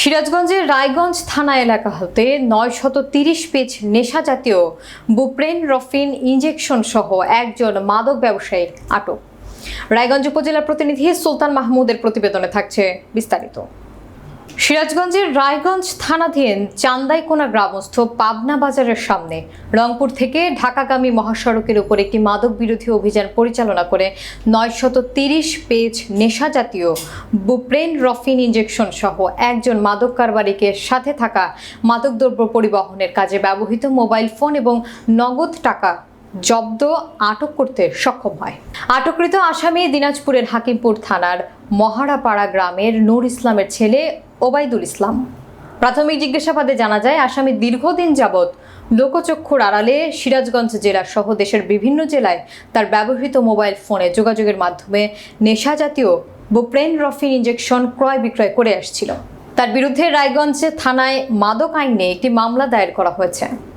সিরাজগঞ্জের রায়গঞ্জ থানা এলাকা হতে নয় শত তিরিশ পেজ নেশা জাতীয় বুপ্রেন রফিন ইঞ্জেকশন সহ একজন মাদক ব্যবসায়ী আটক। রায়গঞ্জ উপজেলার প্রতিনিধি সুলতান মাহমুদের প্রতিবেদনে থাকছে বিস্তারিত। সিরাজগঞ্জের রায়গঞ্জ থানাধীন চান্দাইকোনা গ্রামস্থ পাবনা বাজারের সামনে রংপুর থেকে ঢাকাগামী মহাসড়কের উপর একটি মাদক বিরোধী অভিযান পরিচালনা করে নয়শত তিরিশ পেজ নেশা জাতীয় বুপ্রেন রফিন ইঞ্জেকশন সহ একজন মাদক কারবারিকে সাথে থাকা মাদকদ্রব্য পরিবহনের কাজে ব্যবহৃত মোবাইল ফোন এবং নগদ টাকা জব্দ আটক করতে সক্ষম হয়। আটককৃত আসামি দিনাজপুরের হাকিমপুর থানার মহারাপাড়া গ্রামের নূর ইসলামের ছেলে ওবায়দুল ইসলাম। প্রাথমিক জিজ্ঞাসাবাদে জানা যায়, আসামি দীর্ঘদিন যাবৎ লোকচক্ষুর আড়ালে সিরাজগঞ্জ জেলা সহ দেশের বিভিন্ন জেলায় তার ব্যবহৃত মোবাইল ফোনে যোগাযোগের মাধ্যমে নেশা জাতীয় বুপ্রেন রফিন ইঞ্জেকশন ক্রয় বিক্রয় করে আসছিল। তার বিরুদ্ধে রায়গঞ্জ থানায় মাদক আইনে একটি মামলা দায়ের করা হয়েছে।